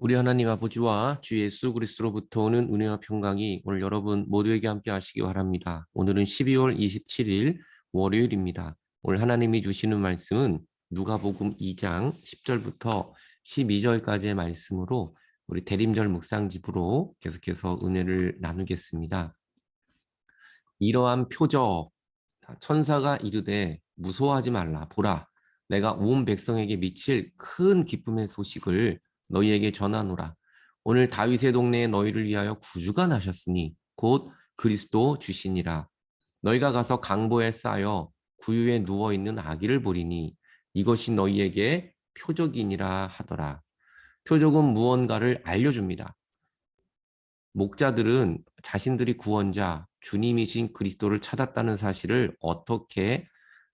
우리 하나님 아버지와 주 예수 그리스도로부터 오는 은혜와 평강이 오늘 여러분 모두에게 함께 하시기 바랍니다. 오늘은 12월 27일 월요일입니다. 오늘 하나님이 주시는 말씀은 누가복음 2장 10절부터 12절까지의 말씀으로 우리 대림절 묵상집으로 계속해서 은혜를 나누겠습니다. 이러한 표적 천사가 이르되 무서워하지 말라 보라 내가 온 백성에게 미칠 큰 기쁨의 소식을 너희에게 전하노라. 오늘 다윗의 동네에 너희를 위하여 구주가 나셨으니 곧 그리스도 주시니라. 너희가 가서 강보에 쌓여 구유에 누워 있는 아기를 보리니 이것이 너희에게 표적이니라 하더라. 표적은 무언가를 알려줍니다. 목자들은 자신들이 구원자 주님이신 그리스도를 찾았다는 사실을 어떻게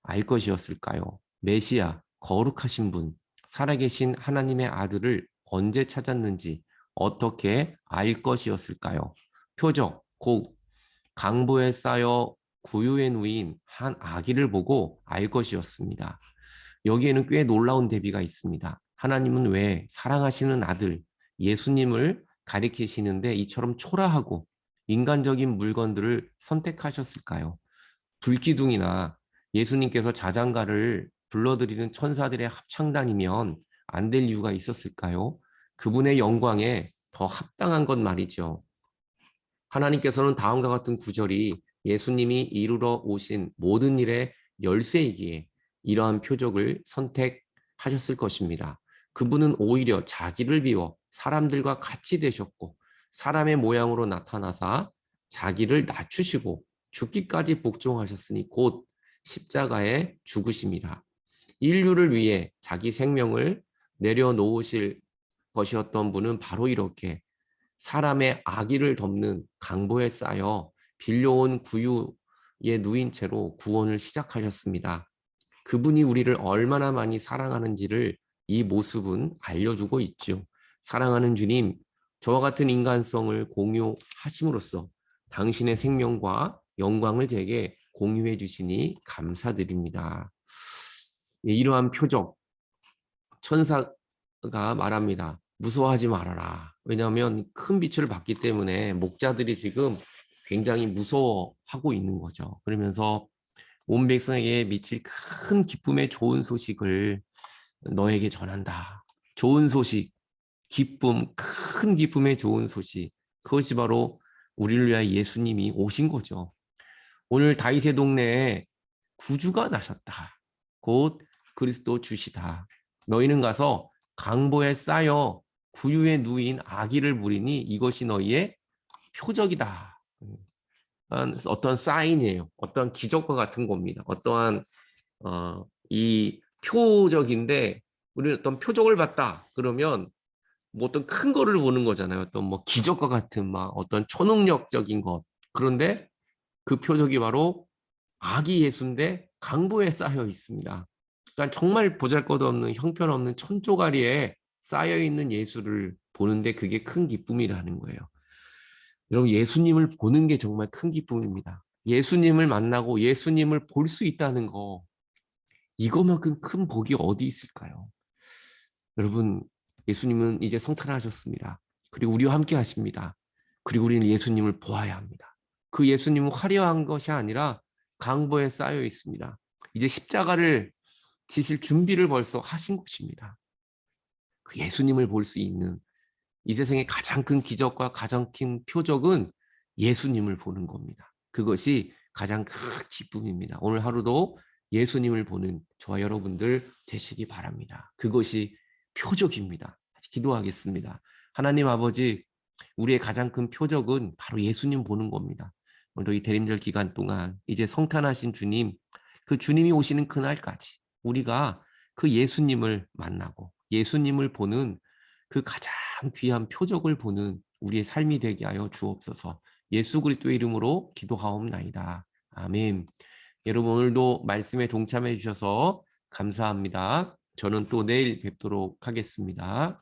알 것이었을까요? 메시아, 거룩하신 분, 살아계신 하나님의 아들을 언제 찾았는지 어떻게 알 것이었을까요? 표적, 곧 강보에 쌓여 구유에 누인 한 아기를 보고 알 것이었습니다. 여기에는 꽤 놀라운 대비가 있습니다. 하나님은 왜 사랑하시는 아들 예수님을 가리키시는데 이처럼 초라하고 인간적인 물건들을 선택하셨을까요? 불기둥이나 예수님께서 자장가를 불러드리는 천사들의 합창단이면 안 될 이유가 있었을까요? 그분의 영광에 더 합당한 것 말이죠. 하나님께서는 다음과 같은 구절이 예수님이 이루러 오신 모든 일의 열쇠이기에 이러한 표적을 선택하셨을 것입니다. 그분은 오히려 자기를 비워 사람들과 같이 되셨고 사람의 모양으로 나타나사 자기를 낮추시고 죽기까지 복종하셨으니 곧 십자가에 죽으심이라. 인류를 위해 자기 생명을 내려놓으실 것이었던 분은 바로 이렇게 사람의 악의를 덮는 강보에 쌓여 빌려온 구유에 누인 채로 구원을 시작하셨습니다. 그분이 우리를 얼마나 많이 사랑하는지를 이 모습은 알려주고 있죠. 사랑하는 주님, 저와 같은 인간성을 공유하심으로써 당신의 생명과 영광을 제게 공유해 주시니 감사드립니다. 예, 이러한 표적, 천사가 말합니다. 무서워하지 말아라. 왜냐하면 큰 빛을 받기 때문에 목자들이 지금 굉장히 무서워하고 있는 거죠. 그러면서 온 백성에게 미칠 큰 기쁨의 좋은 소식을 너에게 전한다. 좋은 소식, 기쁨, 큰 기쁨의 좋은 소식. 그것이 바로 우리를 위하여 예수님이 오신 거죠. 오늘 다윗의 동네에 구주가 나셨다. 곧 그리스도 주시다. 너희는 가서 강보에 쌓여 구유에 누인 아기를 부리니 이것이 너희의 표적이다. 어떤 사인이에요. 어떤 기적과 같은 겁니다. 어떠한 어, 이 표적인데 우리는 어떤 표적을 봤다. 그러면 뭐 어떤 큰 거를 보는 거잖아요. 어떤 뭐 기적과 같은 막 어떤 초능력적인 것. 그런데 그 표적이 바로 아기 예수인데 강보에 쌓여 있습니다. 그러니까 정말 보잘것없는 형편없는 천조가리에 쌓여 있는 예수를 보는데 그게 큰 기쁨이라는 거예요. 여러분 예수님을 보는 게 정말 큰 기쁨입니다. 예수님을 만나고 예수님을 볼 수 있다는 거 이거만큼 큰 복이 어디 있을까요? 여러분 예수님은 이제 성탄하셨습니다. 그리고 우리와 함께 하십니다. 그리고 우리는 예수님을 보아야 합니다. 그 예수님은 화려한 것이 아니라 강보에 쌓여 있습니다. 이제 십자가를 지실 준비를 벌써 하신 것입니다. 그 예수님을 볼 수 있는 이 세상의 가장 큰 기적과 가장 큰 표적은 예수님을 보는 겁니다. 그것이 가장 큰 기쁨입니다. 오늘 하루도 예수님을 보는 저와 여러분들 되시기 바랍니다. 그것이 표적입니다. 기도하겠습니다. 하나님 아버지, 우리의 가장 큰 표적은 바로 예수님 보는 겁니다. 오늘도 이 대림절 기간 동안 이제 성탄하신 주님, 그 주님이 오시는 그날까지 우리가 그 예수님을 만나고 예수님을 보는 그 가장 귀한 표적을 보는 우리의 삶이 되게 하여 주옵소서. 예수 그리스도의 이름으로 기도하옵나이다. 아멘. 여러분 오늘도 말씀에 동참해 주셔서 감사합니다. 저는 또 내일 뵙도록 하겠습니다.